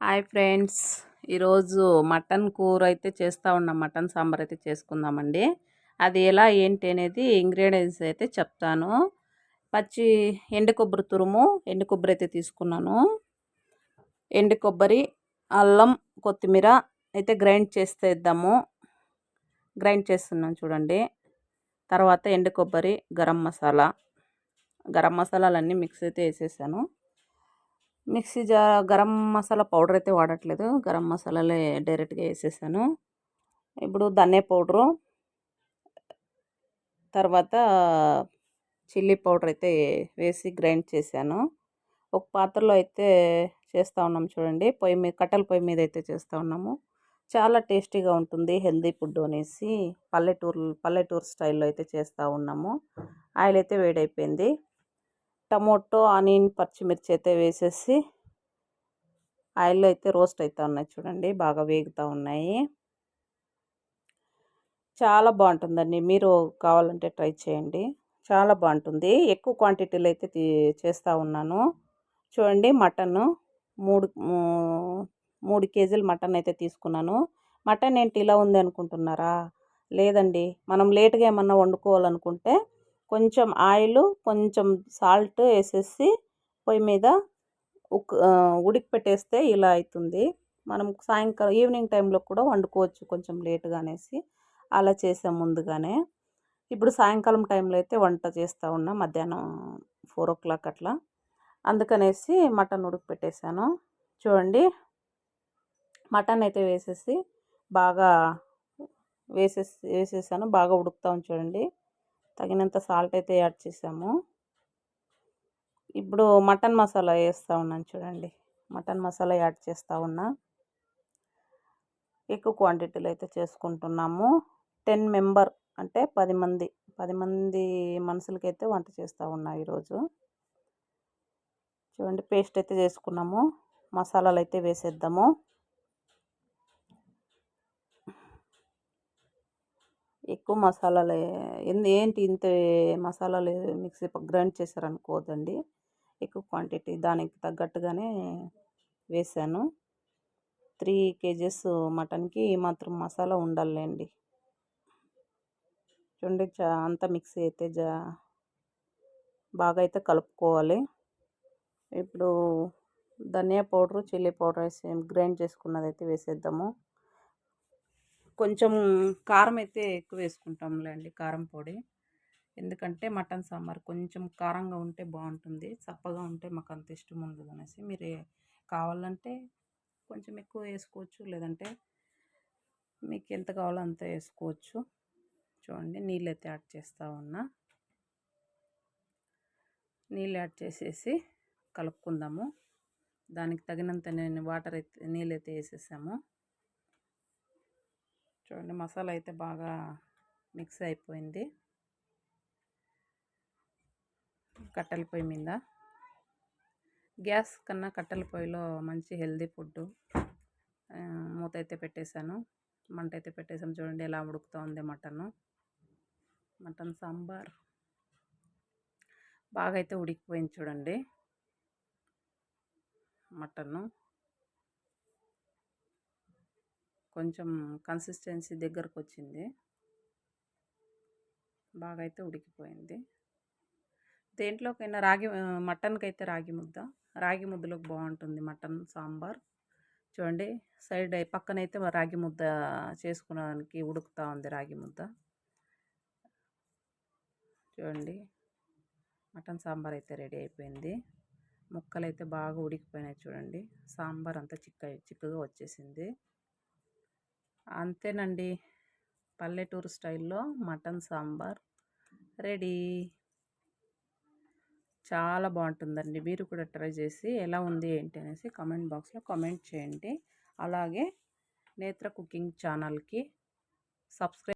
Hi friends. ఈరోజు mutton కూర అయితే చేస్తూ ఉన్నాం మటన్ సాంబార్ అయితే చేసుకుందామండి. అది ఎలా ఏంటి అనేది ఇంగ్రీడియంట్స్ అయితే చెప్తాను. పచ్చి ఎండు కొబ్బరి తురుము ఎండు కొబ్బరి అయితే తీసుకున్నాను. ఎండు కొబ్బరి అల్లం కొత్తిమీర అయితే గ్రైండ్ చేస్తే ఇద్దాము గ్రైండ్ చేస్తున్నాను చూడండి. తర్వాత ఎండు కొబ్బరి గరం మసాలా. గరం మసాలాలన్నీ మిక్స్ అయితే వేసేసాను. మిక్సీ జా గరం మసాలా పౌడర్ అయితే వాడట్లేదు. గరం మసాలాలే డైరెక్ట్గా వేసేసాను. ఇప్పుడు ధనియా పౌడరు తర్వాత చిల్లీ పౌడర్ అయితే వేసి గ్రైండ్ చేశాను. ఒక పాత్రలో అయితే చేస్తూ ఉన్నాం చూడండి. పొయ్యి మీద కట్టెల పొయ్యి మీద అయితే చేస్తూ ఉన్నాము. చాలా టేస్టీగా ఉంటుంది హెల్దీ ఫుడ్ అనేసి. పల్లెటూరు పల్లెటూరు స్టైల్లో అయితే చేస్తూ ఉన్నాము. ఆయిల్ అయితే వేడైపోయింది. టమోటో ఆనియన్ పచ్చిమిర్చి అయితే వేసేసి ఆయిల్లో అయితే రోస్ట్ అవుతూ ఉన్నాయి చూడండి బాగా వేగుతూ ఉన్నాయి. చాలా బాగుంటుందండి మీరు కావాలంటే ట్రై చేయండి. చాలా బాగుంటుంది ఎక్కువ క్వాంటిటీలో అయితే చేస్తూ ఉన్నాను. చూడండి మటన్ మూడు మూడు కేజీలు మటన్ అయితే తీసుకున్నాను. మటన్ ఏంటి ఇలా ఉంది అనుకుంటున్నారా? లేదండి మనం లేట్గా ఏమన్నా వండుకోవాలనుకుంటే కొంచెం ఆయిల్ కొంచెం సాల్ట్ వేసేసి పొయ్యి మీద ఉక్ ఉడికి పెట్టేస్తే ఇలా అవుతుంది మనం సాయంకాలం ఈవినింగ్ టైంలో కూడా వండుకోవచ్చు కొంచెం లేట్గా అనేసి. అలా చేసాం ముందుగానే. ఇప్పుడు సాయంకాలం టైంలో అయితే వంట చేస్తూ ఉన్నా మధ్యాహ్నం ఫోర్ ఓ క్లాక్ అట్లా. అందుకనేసి మటన్ ఉడికి పెట్టేశాను చూడండి. మటన్ అయితే వేసేసి బాగా వేసేసి వేసేసాను బాగా ఉడుకుతాం చూడండి. తగినంత సాల్ట్ అయితే యాడ్ చేసాము. ఇప్పుడు మటన్ మసాలా వేస్తూ ఉన్నాను చూడండి. మటన్ మసాలా యాడ్ చేస్తూ ఉన్నా. ఎక్కువ క్వాంటిటీలో అయితే చేసుకుంటున్నాము. టెన్ మెంబర్ అంటే పది మంది పది మంది మనుషులకైతే వంట చేస్తూ ఉన్నా ఈరోజు. చూడండి పేస్ట్ అయితే చేసుకున్నాము. మసాలాలు అయితే వేసేద్దాము. ఎక్కువ మసాలాలు ఏంటి ఇంత మసాలాలు మిక్సీ గ్రైండ్ చేశారనుకోవద్దండి. ఎక్కువ క్వాంటిటీ దానికి తగ్గట్టుగానే వేసాను త్రీ కేజెస్ మటన్కి మాత్రం మసాలా ఉండాలండి చూడండి అంతా మిక్సీ అయితే జా బాగా అయితే కలుపుకోవాలి. ఇప్పుడు ధనియా పౌడరు చిల్లీ పౌడర్ వేసి గ్రైండ్ చేసుకున్నది అయితే వేసేద్దాము. కొంచెం కారం అయితే ఎక్కువ వేసుకుంటాంలేండి కారం పొడి. ఎందుకంటే మటన్ సాంబార్ కొంచెం కారంగా ఉంటే బాగుంటుంది. చప్పగా ఉంటే మాకు అంత ఇష్టం ఉండదు అనేసి మీరు కావాలంటే కొంచెం ఎక్కువ వేసుకోవచ్చు. లేదంటే మీకు ఎంత కావాలో అంత వేసుకోవచ్చు. చూడండి నీళ్ళు అయితే యాడ్ చేస్తూ ఉన్నా. నీళ్ళు యాడ్ చేసేసి కలుపుకుందాము. దానికి తగినంత నేను వాటర్ అయితే నీళ్ళు అయితే వేసేసాము. చూడండి మసాలా అయితే బాగా మిక్స్ అయిపోయింది. కట్టెల పొయ్యి మీద. గ్యాస్ కన్నా కట్టెల పొయ్యిలో మంచి హెల్దీ ఫుడ్ మూత అయితే పెట్టేశాను. మంట అయితే పెట్టేసాం చూడండి ఎలా ఉడుకుతూ ఉంది మటన్. మటన్ సాంబార్. బాగా అయితే ఉడికిపోయింది చూడండి మటను. కొంచెం కన్సిస్టెన్సీ దగ్గరకు వచ్చింది బాగా అయితే ఉడికిపోయింది. దేంట్లోకైనా రాగి మటన్కి అయితే రాగి ముద్ద. రాగి ముద్దలోకి బాగుంటుంది మటన్ సాంబార్. చూడండి సైడ్ పక్కనైతే రాగి ముద్ద చేసుకోవడానికి ఉడుకుతూ ఉంది రాగి ముద్ద. చూడండి మటన్ సాంబార్ అయితే రెడీ అయిపోయింది. ముక్కలు అయితే బాగా ఉడికిపోయినాయి చూడండి. సాంబార్ అంతా చిక్క చిక్కగా వచ్చేసింది. అంతేనండి. పల్లెటూరు స్టైల్లో మటన్ సాంబార్ రెడీ. చాలా బాగుంటుందండి. మీరు కూడా ట్రై చేసి ఎలా ఉంది ఏంటి అనేసి కామెంట్ బాక్స్లో కామెంట్ చేయండి. అలాగే నేత్ర కుకింగ్ ఛానల్కి సబ్స్క్రైబ్